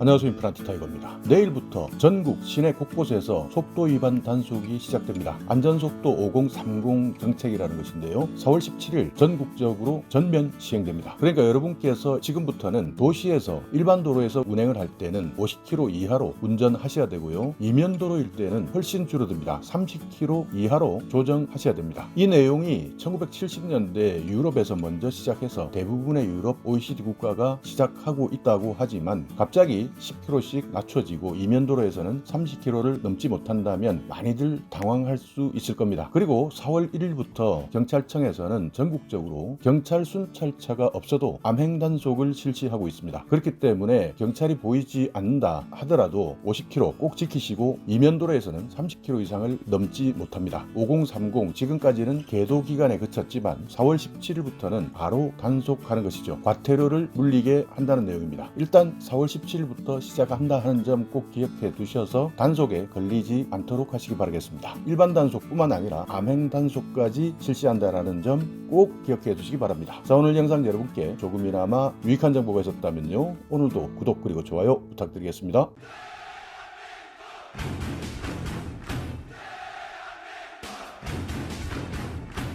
안녕하세요 임플란트 타이거입니다. 내일부터 전국 시내 곳곳에서 속도 위반 단속이 시작됩니다. 안전속도 5030 정책이라는 것인데요. 4월 17일 전국적으로 전면 시행됩니다. 그러니까 여러분께서 지금부터는 도시에서 일반 도로에서 운행을 할 때는 50km 이하로 운전하셔야 되고요. 이면 도로일 때는 훨씬 줄어듭니다. 30km 이하로 조정하셔야 됩니다. 이 내용이 1970년대 유럽에서 먼저 시작해서 대부분의 유럽 OECD 국가가 시작하고 있다고 하지만 갑자기 10km씩 낮춰지고 이면도로에서는 30km를 넘지 못한다면 많이들 당황할 수 있을 겁니다. 그리고 4월 1일부터 경찰청에서는 전국적으로 경찰 순찰차가 없어도 암행 단속을 실시하고 있습니다. 그렇기 때문에 경찰이 보이지 않는다 하더라도 50km 꼭 지키시고 이면도로에서는 30km 이상을 넘지 못합니다. 5030 지금까지는 계도 기간에 그쳤지만 4월 17일부터는 바로 단속하는 것이죠. 과태료를 물리게 한다는 내용입니다. 일단 4월 17일 부터 시작한다 하는 점 꼭 기억해 두셔서 단속에 걸리지 않도록 하시기 바라겠습니다. 일반 단속뿐만 아니라 암행 단속까지 실시한다라는 점 꼭 기억해 두시기 바랍니다. 자 오늘 영상 여러분께 조금이나마 유익한 정보가 있었다면요 오늘도 구독 그리고 좋아요 부탁드리겠습니다.